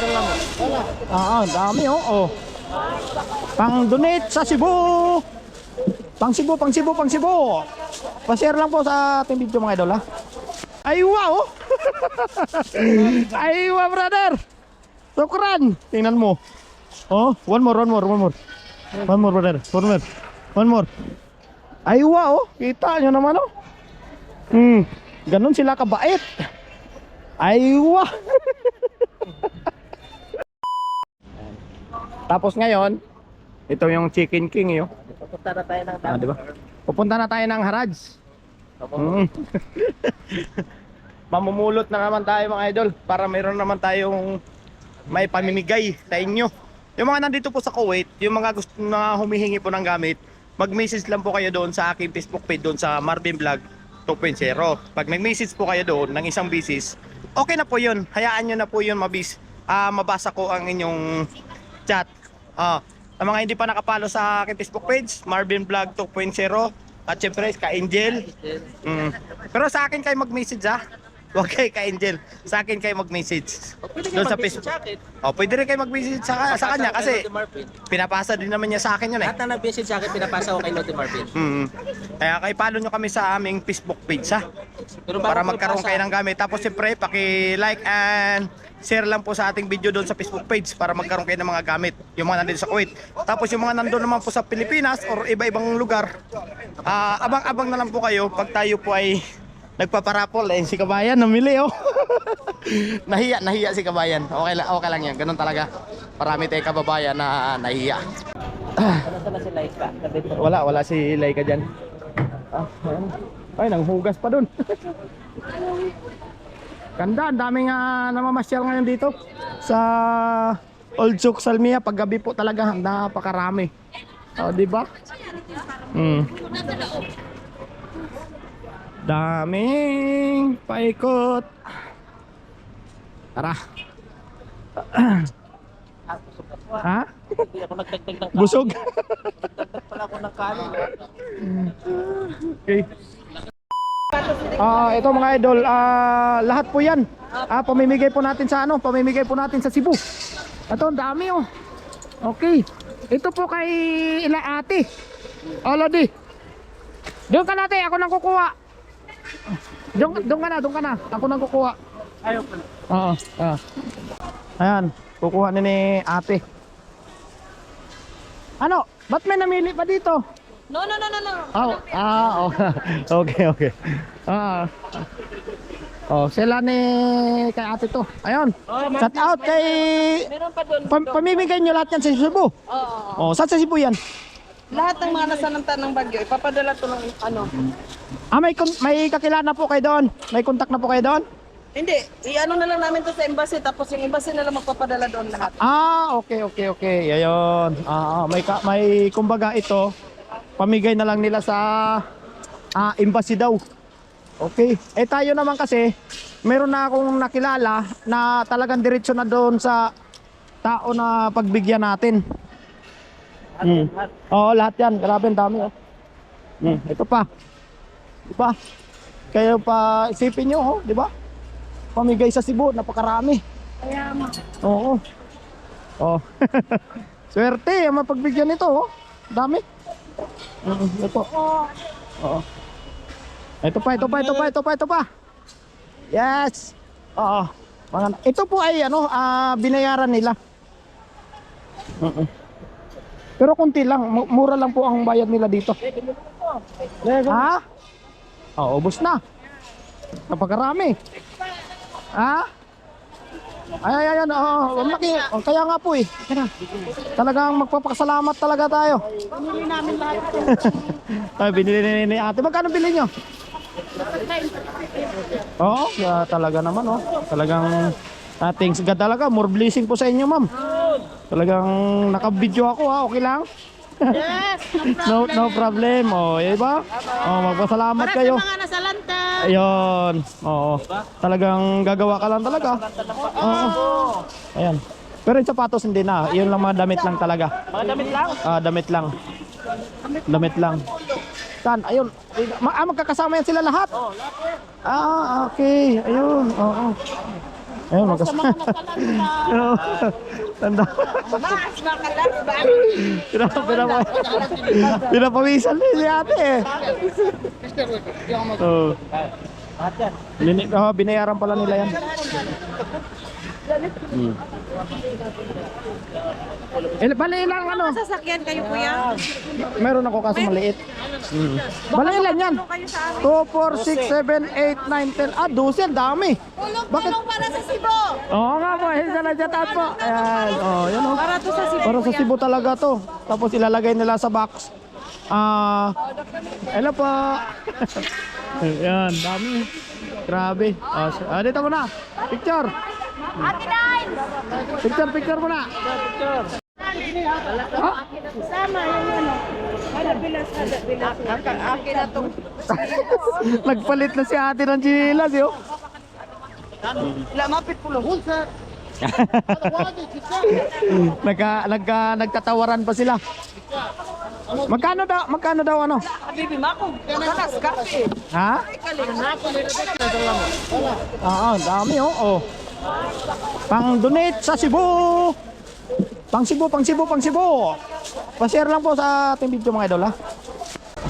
dala mo? Wala. Ah, dami oh. oh. Pang donate sa Cebu. Pang Cebu, pang Cebu, pang Cebu. Pa-share lang po sa ating video mga idol ha. Aywa oh. Aywa brother. Sukran. Tingnan mo. Oh, one more, one more, one more. One more brother. One more. One more. Aywa oh. Kita nyo naman oh. Hmm. Ganon sila kabait. Aywa. Tapos ngayon, ito yung Chicken King yun. Pupunta na tayo ng Ah, di ba? Pupunta na tayo ng Harads. Mm. Mamumulot na naman tayo mga idol para mayroon naman tayong may pamimigay sa inyo. Yung mga nandito po sa Kuwait, yung mga gusto na humihingi po ng gamit, mag-message lang po kayo doon sa aking Facebook page doon sa Marvin Vlog 2.0. Pag nag-message po kayo doon ng isang bisis, okay na po yun. Hayaan nyo na po yun mabis, ah, mabasa ko ang inyong chat. Ah, ang mga hindi pa nakapalo sa aking Facebook page, Marvin Vlog 2.0 at syempre ka Angel. Mm. Pero sa akin kayo mag-message ha. Huwag kayo ka Angel. Sa akin kayo mag-message. Pwede Doon kayo sa mag-message Facebook. sa akin. Oh, pwede rin kayo mag-message sa, sa kanya kasi Kay Lodi Marvin. pinapasa din naman niya sa akin yun eh. Lahat na nag-message sa akin, pinapasa ko kay Lodi Marvin. Mm. Kaya kayo follow nyo kami sa aming Facebook page ha. Pero bago Para ko magkaroon ipasa, kayo ng gamit. Tapos siyempre, paki-like and share lang po sa ating video doon sa Facebook page para magkaroon kayo ng mga gamit. Yung mga nandito sa Kuwait. Tapos yung mga nandun naman po sa Pilipinas or iba-ibang lugar, ah, abang-abang na lang po kayo pag tayo po ay nagpaparapol. Eh, si Kabayan, namili oh. nahiya, nahiya si Kabayan. Okay, lang, okay lang yan. Ganun talaga. Marami tayong kababayan na nahiya. Ano sana si Laika? Wala, wala si Laika dyan. Ah. Ay, nanghugas pa dun. Ganda, ang daming uh, namamasyal ngayon dito sa Old Souk Salmia. Paggabi po talaga, napakarami. O, di ba? Hmm. Daming paikot. Tara. busog. Ha? Kanin. Busog? Nagdagdag pala ako ng kanin. Okay. Ah, ito mga idol, ah lahat po 'yan. Ah, pamimigay po natin sa ano, pamimigay po natin sa Cebu. Ito, ang dami oh. Okay. Ito po kay ila ate. Olodi. Doon ka natin, ako nang kukuha. Doon, doon ka na, doon ka na. Ako nang kukuha. Ayaw pala. Oo. Ah. Ayan, kukuha na ni ate. Ano? Ba't may namili pa dito? No, no, no, no, no. Oh, ah, oh. okay, okay. Ah. Oh, sila ni kay ate to. Ayun. Shout out kay Meron pa doon. pam- pamimigay niyo lahat yan sa Cebu. Oo. Oh, saan sa Cebu yan? Lahat ng mga nasa ng tanang bagyo, ipapadala to ng ano. Ah, may may kakilala po kayo doon. May contact na po kayo doon? Hindi, i-ano na lang namin to sa embassy, tapos yung embassy na lang magpapadala doon lahat. Ah, okay, okay, okay. Ayun. Ah, ah, may ka- may kumbaga ito pamigay na lang nila sa ah, embassy daw. Okay. Eh tayo naman kasi meron na akong nakilala na talagang diretso na doon sa tao na pagbigyan natin. Hmm. Oo, lahat yan. Grabe, ang dami. Oh. Hmm. Ito pa. Ito pa. Kayo pa isipin nyo, oh, di ba? Pamigay sa Cebu, napakarami. Kaya ma. Oo. Oh. Swerte, ang mapagbigyan nito, oh. Dami. Mm, ito. Oo. Ito pa, ito pa, ito pa, ito pa, ito pa. Yes. Oo. Mga, ito po ay ano, ah, binayaran nila. Mm-mm. Pero konti lang, mu- mura lang po ang bayad nila dito. Ha? Oh, ubos na. Napakarami. Ha? Ay, ay, ay, oh, ang laki. Oh, kaya nga po eh. Kaya. Talagang magpapakasalamat talaga tayo. Pamili namin lahat. Ay, binili ni, ni ate. Magkano bili nyo? Oo, kaya talaga naman oh. Talagang uh, thanks God talaga. More blessing po sa inyo, ma'am. Talagang naka-video ako ha. Okay lang? Yes, No, no problem. Oh, eh ba? Oh, magpasalamat kayo. mga nasa lanta. Ayun. Oo. Talagang gagawa ka lang talaga. Oo. Ayan. Pero yung sapatos hindi na. Yun lang mga damit lang talaga. Mga damit lang. Ah, damit lang. Damit lang. Saan? Ayun. Ma ah, magkakasama yan sila lahat? Ah, okay. Ayun. Oo. Ayun, magkas... Oo. Tanda. Mas makalas ba? Pinapa, pinapa, pinapawisan din si ate eh. Yan. Bini, oh, binayaran pala nila yan. Eh, bali ilang ano? Sasakyan kayo kuya? Meron ako kaso maliit. Hmm. Bali ilan yan? Kayo sa amin. 2, 4, 6, 7, 8, 9, 10. Ah, 12. Ang dami. Bakit? Tulong para sa Cebu. Oo nga po. Eh, sa nadyatan po. Ayan. Oh, yan oh. Para to sa Cebu. Para sa Cebu talaga to. Tapos ilalagay nila sa box. Ah, hello po. Ayan, dami. Grabe. Ah, s- ah, dito muna. Picture. Ate Nine! Picture, picture muna. Sama yung ano. Hada bilas, hada bilas. Akin na tong Nagpalit na si ate ng chilas, yo. lamapit po lang. Nagka, nagka, nagtatawaran pa sila. Magkano daw, magkano daw ano? Bibi mako. Kalas kape. Ha? Oo, dami oh. oh. Pang donate sa Cebu. Pang Cebu, pang Cebu, pang Cebu. Pa-share lang po sa ating video mga idol ha.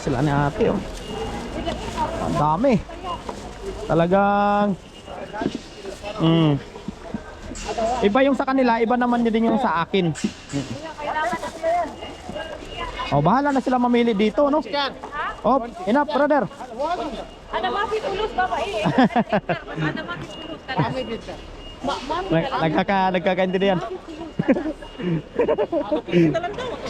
Sila ni ate oh. Ang dami. Talagang mm. Iba yung sa kanila, iba naman din yung sa akin. Mm. Oh, bahala na sila mamili dito, no? Oh, enough, brother. Ada mapit ulus baba eh. Ada ulus Nag nagkaka nagkakaintindihan.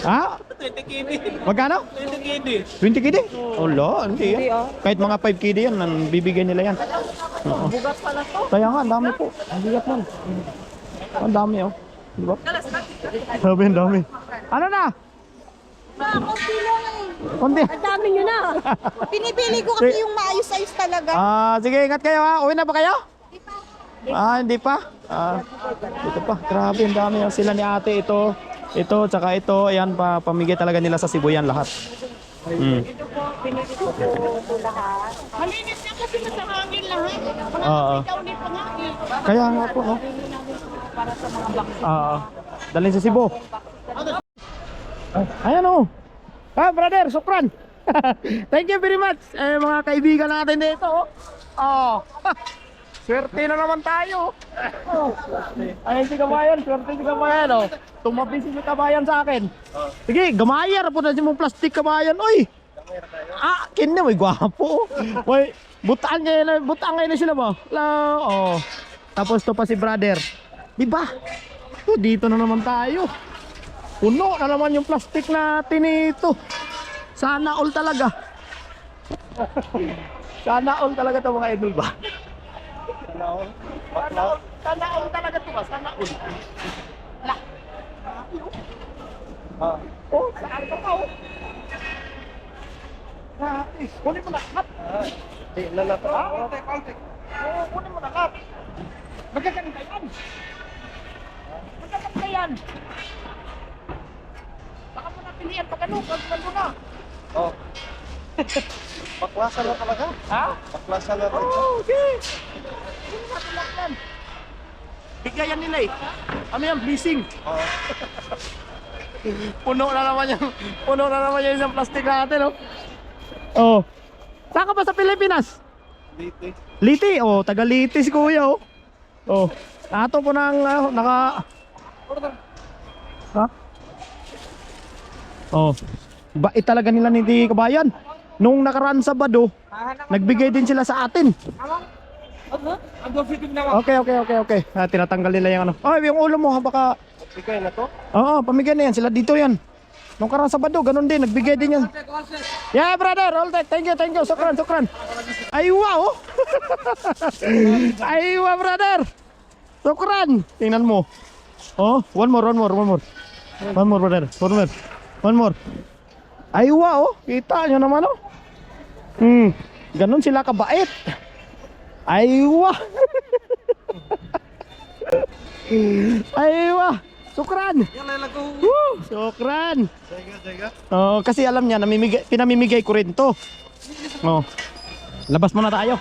ha? 20 kidi. Magkano? 20 kidi. 20 kidi? Oh, lo, hindi yan. Kahit mga 5 kidi yan, nan bibigyan nila yan. Oo. Bugat pala to. Kaya nga, ang dami po. Ang bigat nun. Ang dami, oh. Di ba? Sabi, ang dami. Ano na? Konti. Ang dami nyo na. Pinipili ko kasi yung maayos-ayos talaga. Ah, sige, ingat kayo ha. Uwi na ba kayo? Ah, hindi pa. Ah, ito pa. Grabe, ang dami yung sila ni ate ito. Ito, tsaka ito. Ayan, pa, pamigay talaga nila sa Cebu yan lahat. Mm. Malinis na kasi sa hangin lahat. Oo. Daw ni pangangin. Kaya nga po, no? Oo. Dalhin sa Cebu. Ah, ayan oh. Ah, brother, sukran. Thank you very much. Eh, mga kaibigan natin dito. Oh. Oh. Swerte na naman tayo. Oh. Ayun si Kabayan, swerte si Kabayan. Oh. Tumabi si Kabayan sa akin. Sige, gamayar po na si mong plastic Kabayan. Oy. Ah, kinna may gwapo. May butaan ngayon, na- butaan ngayon na sila ba? La, oh. Tapos to pa si brother. Di ba? Oh, dito na naman tayo. Puno na naman yung plastic natin ito. Sana all talaga. Sana all talaga to mga idol ba? All, sana all talaga to ba? Sana all. La. Ah. Oh, saan ka pa oh? Grabe. Kunin mo na kat. Di, lalata. Ah, konti, konti. Oo, kunin mo na kat. Magkaganda yan. Magkaganda yan. Baka mo na pilihan pag ano, pag ano na. Oh. Baklasan na talaga. Ha? Baklasan na Oh, okay. Natin lahat yan. Bigayan nila eh. Ano yan, blessing. Oo. Puno na naman yung, puno na naman yung isang plastic natin, oh. Oh. Saan ka ba sa Pilipinas? Dito. Liti, oh, taga Liti si Kuya, oh. Oh. Ato po ng ah, naka Ha? Oh. Bait talaga nila ni Di Kabayan. Nung nakaraan sa Bado, nagbigay din sila sa atin. Okay, okay, okay, okay. Ah, tinatanggal nila yung ano. Oh, yung ulo mo, baka Bigay na to. Oo, pamigay na yan. Sila dito yan. Nung karang Sabado, ganun din. Nagbigay din yan. Yeah, brother. All right. Thank you, thank you. Sukran, sukran. Aywa, oh. Aywa, brother. Sukran. Tingnan mo. Oh, one more, one more, one more. One more, brother. One more. One more. Aywa, oh. Kita nyo naman, oh. Hmm. Ganun sila kabait. Aywa. Aywa. Sukran. Woo! Sukran. Oh, kasi alam niya namimigay pinamimigay ko rin 'to. Oh. Labas muna tayo.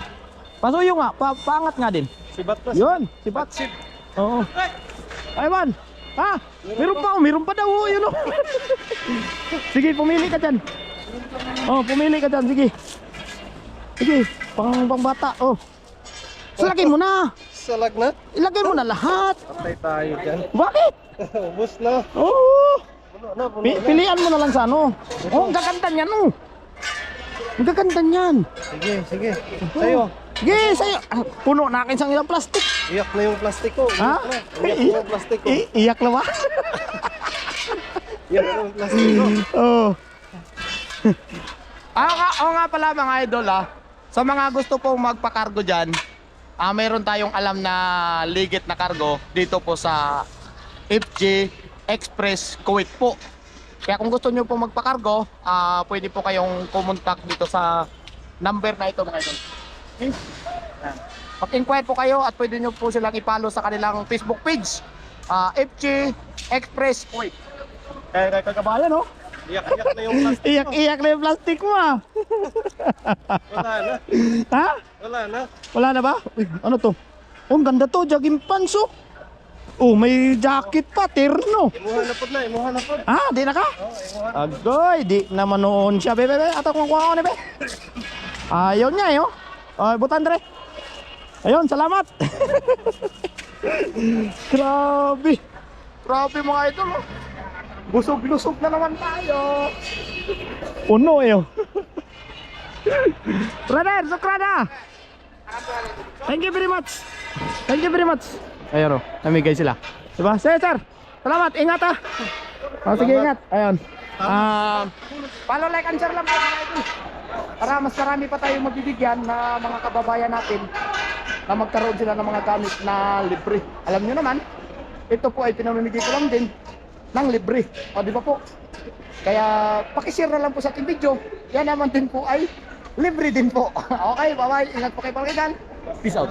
Pasuyo nga, pa paangat nga din. Sibat na. Yun, si Pat. Oo. Ay, man. Ha? Meron pa, oh, meron pa daw, oh, yun, oh. sige, pumili ka dyan. Oh, pumili ka dyan, sige. Sige, pang, pang bata, oh. Salagay mo na. Salag na. Ilagay mo na lahat. Patay tayo dyan. Bakit? Ubus na. Oo. Puno na, puno Pi- na. pilian mo na lang sa ano. Oh, ang gaganda niyan, oh. Ang gaganda niyan. Sige, sige. Sa'yo. Sige, sa'yo. Ah, puno na akin sa ilang plastic. Iyak na yung plastic ko. Ha? Iyak na. Iyak na yung plastic ko. I- iyak na ba? Iyak na yung plastic ko. Oo. ah, nga, oo nga pala mga idol ah. Sa mga gusto pong magpa-cargo dyan, ah, mayroon tayong alam na ligit na cargo dito po sa FG Express Kuwait po. Kaya kung gusto nyo pong magpa-cargo, ah, pwede po kayong kumontak dito sa number na ito mga idol. Okay? Mag-inquire po kayo at pwede nyo po silang ipalo sa kanilang Facebook page. Ah, FG Express Kuwait. Kaya kaya kagabayan no? Iyak-iyak na yung plastic ko. Iyak-iyak na yung plastic mo ah. Wala na. ha? Wala na. Wala na ba? Uy, ano to? Oh, ang ganda to, jogging pants oh. Oh, may jacket pa, terno. Imuha na po na. Imuha na po. Ah, di na ka? Oh, imuha na. Agoy, di naman noon siya. Bebe, bebe, ato kung kuha ko ni be. Ayaw niya eh, oh. Ay, butan dre. Ayun, salamat. Grabe. Grabe mga idol, oh. Busog-lusog na naman tayo. Puno eh, oh. Brother, sukrada. Thank you very much. Thank you very much. Ayun, oh. Namigay sila. Diba? Sige, sir. Salamat. Ingat, ah. Oh, sige, ingat. Ayun. Um, follow, like, and share lang po mga idol. Para mas marami pa tayong mabibigyan na mga kababayan natin na magkaroon sila ng mga gamit na libre. Alam nyo naman, ito po ay pinamimigay ko lang din ng libre. O di ba po? Kaya pakishare na lang po sa ating video. Yan naman din po ay libre din po. okay, bye-bye. Ingat po kayo palagi Peace out.